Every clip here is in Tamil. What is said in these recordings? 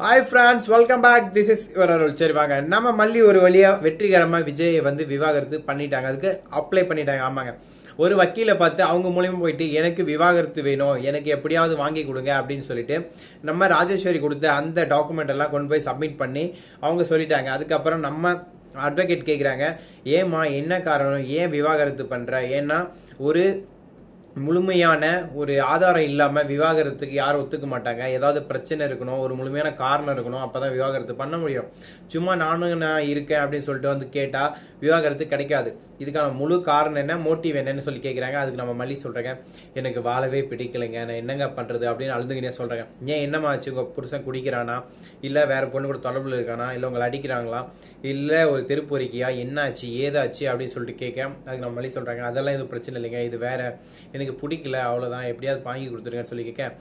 Hi friends welcome back this is your Arul சரி வாங்க. நம்ம மல்லி ஒரு வழியாக வெற்றிகரமாக விஜயை வந்து விவாகரத்து பண்ணிட்டாங்க. அதுக்கு அப்ளை பண்ணிட்டாங்க. ஆமாங்க. ஒரு வக்கீலை பார்த்து அவங்க மூலியமாக போயிட்டு எனக்கு விவாகரத்து வேணும். எனக்கு எப்படியாவது வாங்கி கொடுங்க அப்படின்னு சொல்லிட்டு நம்ம ராஜேஸ்வரி கொடுத்த அந்த டாக்குமெண்ட் எல்லாம் கொண்டு போய் சப்மிட் பண்ணி அவங்க சொல்லிட்டாங்க. அதுக்கப்புறம் நம்ம அட்வொகேட் கேட்குறாங்க ஏம்மா என்ன காரணம்? ஏன் விவாகரத்து பண்ணுற ஏன்னா ஒரு முழுமையான ஒரு ஆதாரம் இல்லாமல் விவாகரத்துக்கு யாரும் ஒத்துக்க மாட்டாங்க. ஏதாவது பிரச்சனை இருக்கணும் ஒரு முழுமையான காரணம் இருக்கணும் அப்பதான் விவாகரத்து பண்ண முடியும். சும்மா நானும் நான் இருக்கேன் அப்படின்னு சொல்லிட்டு வந்து கேட்டால் விவாகரத்து கிடைக்காது. இதுக்கான முழு காரணம் என்ன மோட்டிவ் என்னன்னு சொல்லி கேட்குறாங்க அதுக்கு நம்ம மல்லி சொல்கிறேங்க எனக்கு வாழவே பிடிக்கலைங்க நான் என்னங்க பண்ணுறது அப்படின்னு அழுதுகினே சொல்கிறேங்க ஏன் என்னம்மா ஆச்சு? உங்கள் புருஷன் குடிக்கிறானா? இல்லை வேறு பொண்ணு கூட தொடர்பில் இருக்கானா? இல்லை உங்களை அடிக்கிறாங்களா? இல்லை ஒரு தெருப்பொறிக்கையா என்னாச்சு? ஏதாச்சு? அப்படின்னு சொல்லிட்டு கேட்க அதுக்கு நம்ம மல்லி சொல்கிறாங்க அதெல்லாம் எதுவும் பிரச்சனை இல்லைங்க. இது வேற எனக்கு எனக்கு பிடிக்கல அவ்வளோதான் எப்படியாவது வாங்கி கொடுத்துருங்கன்னு சொல்லி கேட்க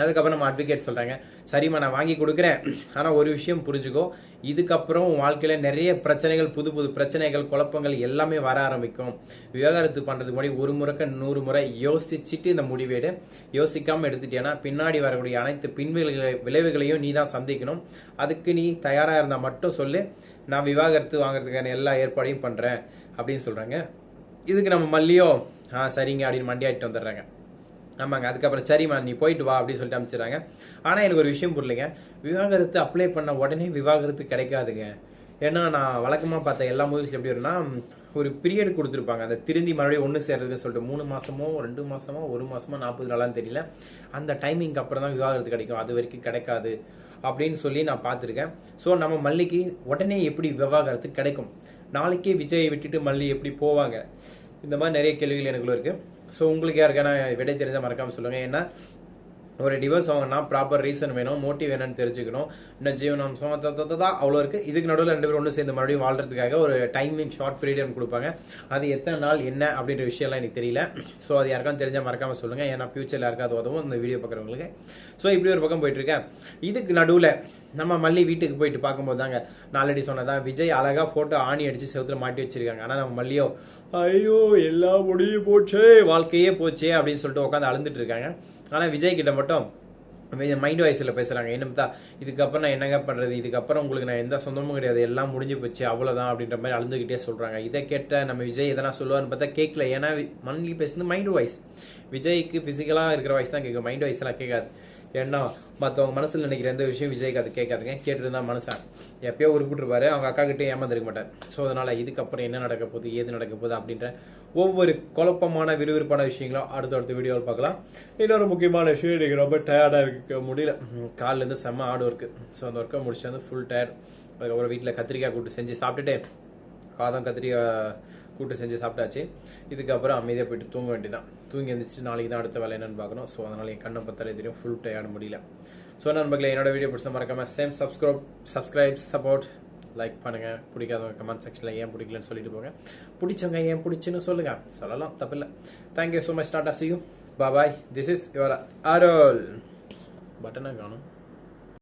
அதுக்கப்புறம் நம்ம அட்வொகேட் சொல்கிறாங்க சரிம்மா நான் வாங்கி கொடுக்குறேன். ஆனால் ஒரு விஷயம் புரிஞ்சுக்கோ இதுக்கப்புறம் உன் நிறைய பிரச்சனைகள் புது புது பிரச்சனைகள் குழப்பங்கள் எல்லாமே வர ஆரம்பிக்கும். விவாகரத்து பண்ணுறதுக்கு முன்னாடி ஒரு முறைக்க நூறு முறை யோசிச்சுட்டு இந்த முடிவேடு யோசிக்காமல் எடுத்துட்டேன்னா பின்னாடி வரக்கூடிய அனைத்து பின்விளைவுகளை விளைவுகளையும் நீ தான் சந்திக்கணும். அதுக்கு நீ தயாராக இருந்தால் மட்டும் சொல்லு. நான் விவாகரத்து வாங்குறதுக்கான எல்லா ஏற்பாடையும் பண்ணுறேன் அப்படின்னு சொல்கிறாங்க இதுக்கு நம்ம மல்லியோ ஆ சரிங்க அப்படின்னு மண்டியாட்டு வந்துடுறாங்க. ஆமாங்க அதுக்கப்புறம் சரிம்மா நீ போயிட்டு வா அப்படின்னு சொல்லிட்டு அமைச்சிடுறாங்க ஆனால் எனக்கு ஒரு விஷயம் புரியலைங்க. விவாகரத்து அப்ளை பண்ண உடனே விவாகரத்து கிடைக்காதுங்க. ஏன்னா நான் வழக்கமாக பார்த்த எல்லா மூவிஸ் எப்படி வரும்னா ஒரு பீரியட் கொடுத்துருப்பாங்க. அந்த திருந்தி மறுபடியும் ஒன்று சேர்றதுன்னு சொல்லிட்டு மூணு மாசமோ ரெண்டு மாசமோ ஒரு மாசமோ நாற்பது நாளான்னு தெரியல. அந்த டைமிங்க்கு அப்புறம் தான் விவாகரத்து கிடைக்கும். அது வரைக்கும் கிடைக்காது அப்படின்னு சொல்லி நான் பார்த்துருக்கேன். ஸோ நம்ம மல்லிக்கு உடனே எப்படி விவாகரத்து கிடைக்கும்? நாளைக்கே விஜயை விட்டுட்டு மல்லி எப்படி போவாங்க? இந்த மாதிரி நிறைய கேள்விகள் எனக்குள்ள இருக்கு. ஸோ உங்களுக்கு யாருக்கான விடை தெரிஞ்சால் மறக்காமல் சொல்லுங்கள் ஏன்னா ஒரு டிவோர்ஸ் வாங்கினா ப்ராப்பர் ரீசன் வேணும் மோட்டிவ் என்னன்னு தெரிஞ்சுக்கணும். இன்னும் ஜீவனாம்சம் தான் அவ்வளோ இருக்குது இதுக்கு நடுவில் ரெண்டு பேரும் ஒன்று சேர்ந்து மறுபடியும் வாழ்றதுக்காக ஒரு டைமிங் ஷார்ட் பீரியட் கொடுப்பாங்க. அது எத்தனை நாள் என்ன அப்படின்ற விஷயம்லாம் எனக்கு தெரியல. ஸோ அது யாருக்காவது தெரிஞ்சால் மறக்காமல் சொல்லுங்கள் ஏன்னா ஃபியூச்சரில் யாருக்காவது உதவும். இந்த வீடியோ பார்க்குறவங்களுக்கு. ஸோ இப்படி ஒரு பக்கம் போயிட்டுருக்கேன் இதுக்கு நடுவில் நம்ம மல்லி வீட்டுக்கு போயிட்டு பார்க்கும்போது தாங்க நாலடி சொன்னதான் விஜய் அழகாக ஃபோட்டோ ஆணி அடித்து செவத்தில் மாட்டி வச்சிருக்காங்க. ஆனால் நம்ம மல்லியோ ஐயோ எல்லா முடியும் போச்சே வாழ்க்கையே போச்சே அப்படின்னு சொல்லிட்டு உட்காந்து அழுந்துட்டு இருக்காங்க. ஆனால் விஜய் கிட்ட மட்டும் மைண்ட் வாய்ஸில் பேசுகிறாங்க என்ன பார்த்தா இதுக்கப்புறம் நான் என்னங்க பண்ணுறது இதுக்கப்புறம் உங்களுக்கு நான் எந்த சொந்தமும் கிடையாது. எல்லாம் முடிஞ்சு போச்சு அவ்வளோதான் அப்படின்ற மாதிரி அழுந்துகிட்டே சொல்கிறாங்க இதை கேட்ட நம்ம விஜய் எதனா சொல்லுவான்னு பார்த்தா கேட்கல. ஏன்னா மன்லி பேசுனது மைண்ட் வாய்ஸ் விஜய்க்கு ஃபிசிக்கலாக இருக்கிற வாய்ஸ் தான் கேட்கும். மைண்ட் வாய்ஸ்லாம் கேட்காது. ஏன்னா மற்றவங்க மனசில் நினைக்கிற எந்த விஷயம் விஜய்க்கு அது கேட்காதுங்க. கேட்டுருந்தா மனுஷன் எப்பயோ உருப்பிட்டுருப்பாரு அவங்க அக்கா கிட்டே ஏமாந்துருக்க மாட்டார். ஸோ அதனால் இதுக்கப்புறம் என்ன நடக்க போகுது ஏது நடக்க போகுது அப்படின்ற ஒவ்வொரு குழப்பமான விறுவிறுப்பான விஷயங்களும் அடுத்தடுத்த வீடியோவில் பார்க்கலாம். இன்னொரு முக்கியமான விஷயம் எனக்கு ரொம்ப டயர்டாக இருக்க முடியல. காலிலேருந்து செம்ம ஆடு ஒர்க்கு ஸோ அந்த ஒர்க்கை முடிச்சு வந்து ஃபுல் டயர்ட் அதுக்கப்புறம் வீட்டில் கத்திரிக்காய் கூட்டு செஞ்சு சாப்பிட்டுட்டு காதம் கத்திரிக்காய் கூட்டு செஞ்சு சாப்பிட்டாச்சு. இதுக்கப்புறம் அமைதியாக போயிட்டு தூங்க வேண்டியதான் தூங்கி எழுந்திரிச்சு நாளைக்கு தான் அடுத்த வேலை என்னன்னு பார்க்கணும். ஸோ அதனால் என் கண்ணை பத்தாலே தெரியும். ஃபுல் டயர்டு முடியல. ஸோ நண்பர்களே என்னோட வீடியோ பிடிச்ச மறக்காம same subscribe subscribe support like பண்ணுங்கள் பிடிக்காதவங்க கமெண்ட் செக்ஷனில் ஏன் பிடிக்கலன்னு சொல்லிட்டு போங்க. பிடிச்சவங்க ஏன் பிடிச்சுன்னு சொல்லுங்கள் சொல்லலாம் தப்பில்லை. Thank you so much tata see you பா bye this is your Arul பட்டனை காணும்.